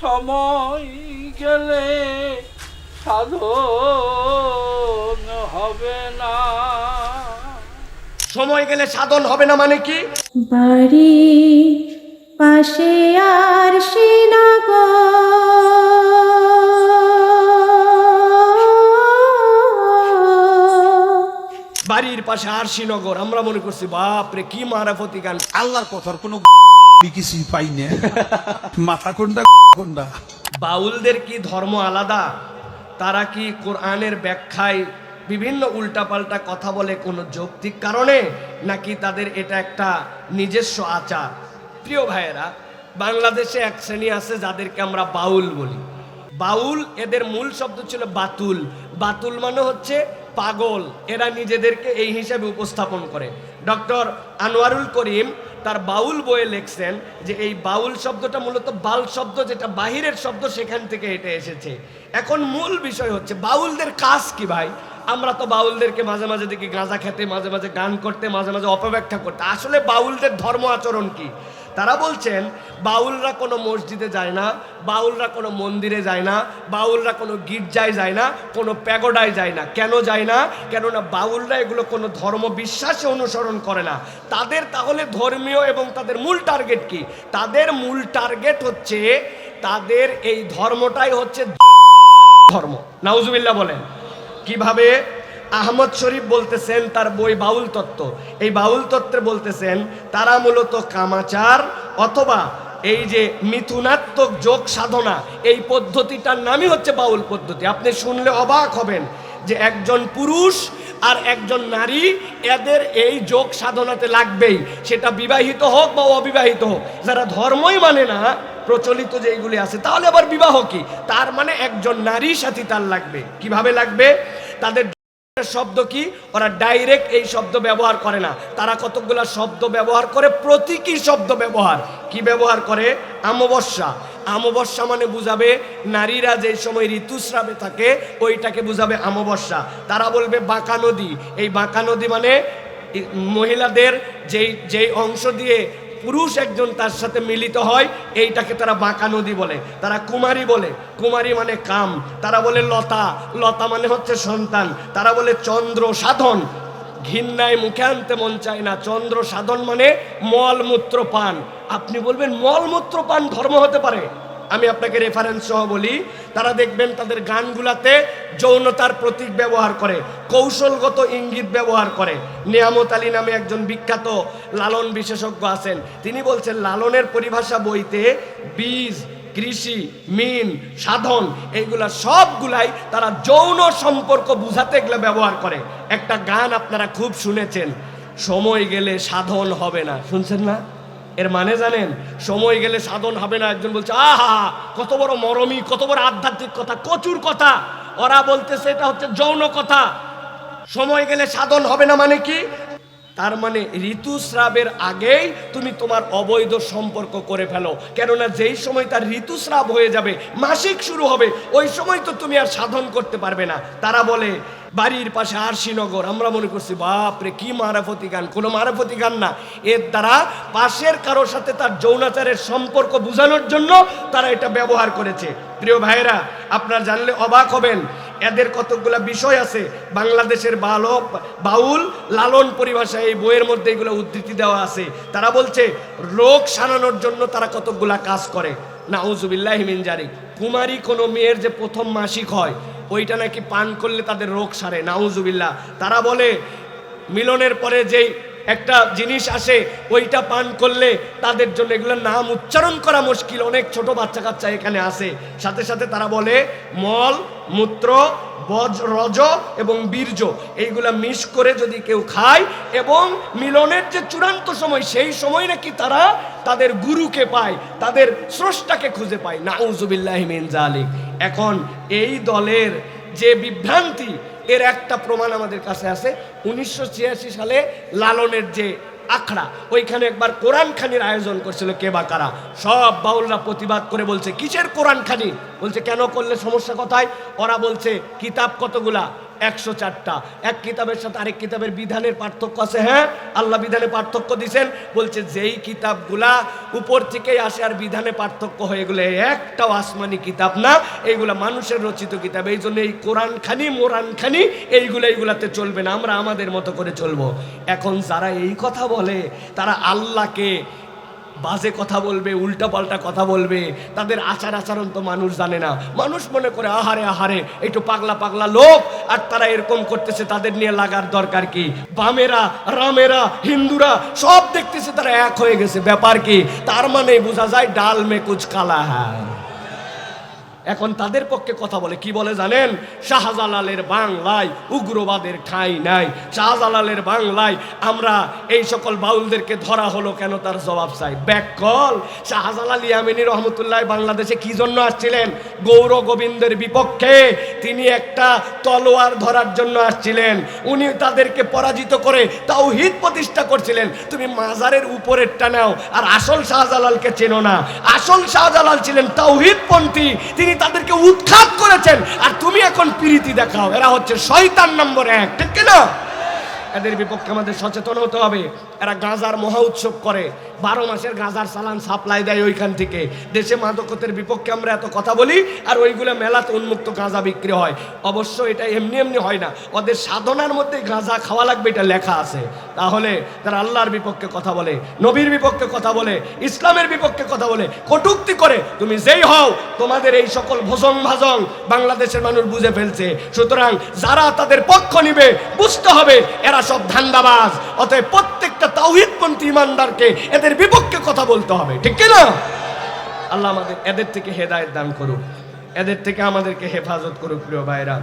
সময় গেলে সাধন হবে না। সময় গেলে সাধন হবে না মানে কি? বাড়ি পাশে আর বাড়ির পাশে আরশিনগর আমরা মনে করছি বাপরে কি মারাফতি গান। আল্লাহর কথার কোনো কিছুই পাই না মাথা কোনটা কোনটা? বাউলদের কি ধর্ম আলাদা? তারা কি কোরআনের ব্যাখ্যায় বিভিন্ন উল্টাপাল্টা কথা বলে কোনো যৌক্তিক কারণে, নাকি তাদের এটা একটা নিজস্ব আচার? প্রিয় ভাইয়েরা, বাংলাদেশে এক শ্রেণি আছে যাদেরকে আমরা বাউল বলি। বাউল, এদের মূল শব্দ ছিল বাতুল। বাতুল মানে হচ্ছে পাগল। এরা নিজেদেরকে এই হিসাবে উপস্থাপন করে। ডক্টর আনোয়ারুল করিম তার বাউল বইয়ে লিখছেন যে এই বাউল শব্দটা মূলত বাল শব্দ যেটা বাহিরের শব্দ সেখান থেকে এটা এসেছে। এখন মূল বিষয় হচ্ছে, বাউলদের কাজ কি ভাই? আমরা তো বাউলদেরকে মাঝে মাঝে দেখি গাঁজা খেতে, মাঝে মাঝে গান করতে, মাঝে মাঝে অপব্যাখ্যা করতে। আসলে বাউলদের ধর্ম আচরণ কি? তারা বলছেন, বাউলরা কোনো মসজিদে যায় না, বাউলরা কোনো মন্দিরে যায় না, বাউলরা কোনো গির্জায় যায় না, কোনো প্যাগোডায় যায় না। কেন যায় না? কেননা বাউলরা এগুলো কোনো ধর্ম বিশ্বাসে অনুসরণ করে না। তাদের তাহলে ধর্মীয় এবং তাদের মূল টার্গেট কি? তাদের মূল টার্গেট হচ্ছে, তাদের এই ধর্মটাই হচ্ছে ধর্ম। নাউজুবিল্লাহ বলেন। কীভাবে? আহমদ শরীফ বলতেছেন তার বই বাউল তত্ত্ব। এই বাউল তত্ত্বে বলতেছেন, তারা মূলত কামাচার অথবা এই যে মিথুনাত্মক যোগ সাধনা, এই পদ্ধতিটার নামই হচ্ছে বাউল পদ্ধতি। আপনি শুনলে অবাক হবেন যে একজন পুরুষ আর একজন নারী, এদের এই যোগ সাধনাতে লাগবেই। সেটা বিবাহিত হোক বা অবিবাহিত হোক, যারা ধর্মই মানে না, প্রচলিত যেইগুলি আছে, তাহলে আবার বিবাহ কি? তার মানে একজন নারী সাথী তার লাগবে। কীভাবে লাগবে? তাদের শব্দ কি? ওরা ডাইরেক্ট এই শব্দ ব্যবহার করে না। তারা কতগুলা শব্দ ব্যবহার করে? প্রতীকী শব্দ ব্যবহার। কি ব্যবহার করে? আমবস্যা। আমবস্যা মানে বুঝাবে নারীরা যে সময় ঋতুস্রাবে থাকে, ওইটাকে বুঝাবে আমবস্যা। তারা বলবে বাঁকা নদী। এই বাঁকা নদী মানে মহিলাদের যেই যেই অংশ দিয়ে পুরুষ একজন তার সাথে মিলিত হয়, এইটাকে তারা বাঁকা নদী বলে। তারা কুমারী বলে। কুমারী মানে কাম। তারা বলে লতা। লতা মানে হচ্ছে সন্তান। তারা বলে চন্দ্র সাধন। ঘিন্নায় মুখে আনতে মন চায় না। চন্দ্র সাধন মানে মলমূত্র পান আপনি বলবেন মলমূত্র পান ধর্ম হতে পারে? আমি আপনাকে রেফারেন্স সহ বলি, তারা দেখবেন তাদের গানগুলাতে যৌনতার প্রতীক ব্যবহার করে, কৌশলগত ইঙ্গিত ব্যবহার করে। নিয়ামত আলী নামে একজন বিখ্যাত লালন বিশেষজ্ঞ আছেন, তিনি বলছেন, লালনের পরিভাষা বইতে বীজ, কৃষি, মিন, সাধন, এইগুলা সবগুলাই তারা যৌন সম্পর্ক বুঝাতে এগুলো ব্যবহার করে। একটা গান আপনারা খুব শুনেছেন, সময় গেলে সাধন হবে না, শুনছেন না? এর মানে জানেন, সময় গেলে সাধন হবে না। একজন বলছে, আহা, কত বড় মরমী, কত বড় আধ্যাত্মিক কথা, কচুর কথা। ওরা বলতেছে, এটা হচ্ছে যৌন কথা। সময় গেলে সাধন হবে না মানে কি? তার মানে ঋতুস্রাবের আগেই তুমি তোমার অবৈধ সম্পর্ক করে ফেলো। কেননা যেই সময় তার ঋতুস্রাব হয়ে যাবে, মাসিক শুরু হবে, ওই সময় তো তুমি আর সাধন করতে পারবে না। তারা বলে বাড়ির পাশে আরশিনগর আমরা মনে করছি বাপরে কি মারাফতি গান। কোনো মারাফতি গান না। এর দ্বারা পাশের কারোর সাথে তার যৌনাচারের সম্পর্ক বোঝানোর জন্য তারা এটা ব্যবহার করেছে। প্রিয় ভাইয়েরা, আপনারা জানলে অবাক হবেন। এদের কতগুলা বিষয় আছে। বাংলাদেশের বালক, বাউল লালন পরিভাষায় এই বইয়ের মধ্যে এগুলো উদ্ধৃতি দেওয়া আছে। তারা বলছে, রোগ সারানোর জন্য তারা কতগুলা কাজ করে। নাউজুবিল্লাহ মিনজারি কুমারী কোনো মেয়ের যে প্রথম মাসিক হয় ওইটা নাকি পান করলে তাদের রোগ সারে নাউজুবিল্লা তারা বলে মিলনের পরে যেই একটা জিনিস আসে, ওইটা পান করলে তাদের জন্য এগুলোর নাম উচ্চারণ করা মুশকিল। অনেক ছোট বাচ্চা কাচ্চা এখানে আসে। সাথে সাথে তারা বলে মল, মূত্র, বজ, রজ এবং বীর্য। এইগুলা মিস করে যদি কেউ খায় এবং মিলনের যে চূড়ান্ত সময়, সেই সময় নাকি তারা তাদের গুরুকে পায়, তাদের স্রষ্টাকে খুঁজে পায়। নাউজুবিল্লাহ মিন জালিক এখন এই দলের যে বিভ্রান্তি এর একটা প্রমাণ আমাদের কাছে আছে। উনিশশো ছিয়াশি সালে লালনের যে আখড়া, ওইখানে একবার কোরআন খানির আয়োজন করছিল কে বা কারা। সব বাউলরা প্রতিবাদ করে বলছে, কিসের কোরআন খানি? বলছে, কেন করলে সমস্যা কোথায়? ওরা বলছে, কিতাব কতগুলা? একশো চারটা। এক কিতাবের সাথে আরেক কিতাবের বিধানের পার্থক্য আছে হ্যাঁ? আল্লাহ বিধানে পার্থক্য দিছেন, বলছে, যেই কিতাবগুলা উপর থেকেই আসে আর বিধানে পার্থক্য হয়ে গেলে একটাও আসমানি কিতাব না, এইগুলা মানুষের রচিত কিতাব। এই জন্য এই কোরআন খানি মোরান খানি এইগুলো এইগুলাতে চলবে না, আমরা আমাদের মতো করে চলবো। এখন যারা এই কথা বলে, তারা আল্লাহকে বাজে কথা বলবে, উল্টাপাল্টা কথা বলবে, তাদের আচার আচরণ তো মানুষ জানে না। মানুষ মনে করে, আহারে আহারে, একটু পাগলা পাগলা লোক, আর তারা এরকম করতেছে, তাদের নিয়ে লাগার দরকার কি? বামেরা, রামেরা, হিন্দুরা, সব দেখতেছে তারা এক হয়ে গেছে। ব্যাপার কি? তার মানে বোঝা যায়, ডাল মে কুচ কালা হ্যাঁ এখন তাদের পক্ষে কথা বলে। কি বলে জানেন? শাহজালালের বাংলায় উগ্রবাদের ঠাঁই নাই। শাহজালালের বাংলায় আমরা এই সকল বাউলদেরকে ধরা হলো কেন তার জবাব চাই? ব্যাকল শাহজালাল ইয়ামিনী রহমতুল্লাহ বাংলাদেশে কি জন্য আসছিলেন? গৌর গোবিন্দের বিপক্ষে তিনি একটা তলোয়ার ধরার জন্য আসছিলেন। উনি তাদেরকে পরাজিত করে তাওহিদ প্রতিষ্ঠা করছিলেন। তুমি মাজারের উপরেরটা নাও, আর আসল শাহজালালকে চেনো না। আসল শাহজালাল ছিলেন তাওহিদপন্থী। তিনি তাদেরকে উৎখাত করেছেন, আর তুমি এখন প্রীতি দেখাও। এরা হচ্ছে শয়তান নম্বর এক, ঠিক কিনা? এদের বিপক্ষে আমাদের সচেতন হতে হবে। এরা গাঁজার মহা উৎসব করে। বারো মাসের গাঁজার চালান সাপ্লাই দেয় ওইখান থেকে। দেশে মাদকতের বিপক্ষে আমরা এত কথা বলি, আর ওইগুলো মেলাতে উন্মুক্ত গাঁজা বিক্রি হয়। অবশ্য এটা এমনি এমনি হয় না। ওদের সাধনার মধ্যে গাঁজা খাওয়া লাগবে, এটা লেখা আছে। তাহলে তারা আল্লাহর বিপক্ষে কথা বলে, নবীর বিপক্ষে কথা বলে, ইসলামের বিপক্ষে কথা বলে, কটুক্তি করে, তুমি যেই হও, তোমাদের এই সকল ভোজন ভাজং বাংলাদেশের মানুষ বুঝে ফেলছে। সুতরাং যারা তাদের পক্ষ নিবে, বুঝতে হবে, এরা সব ধান্দাবাজ। অতএব প্রত্যেকটা তাওহিদপন্থী ইমানদারকে এদের বিপক্ষে কথা বলতে হবে, ঠিক কি না আল্লাহ আমাদের এদের থেকে হেদায়েত দান করুক, এদের থেকে আমাদেরকে হেফাজত করুক, প্রিয় ভাইরা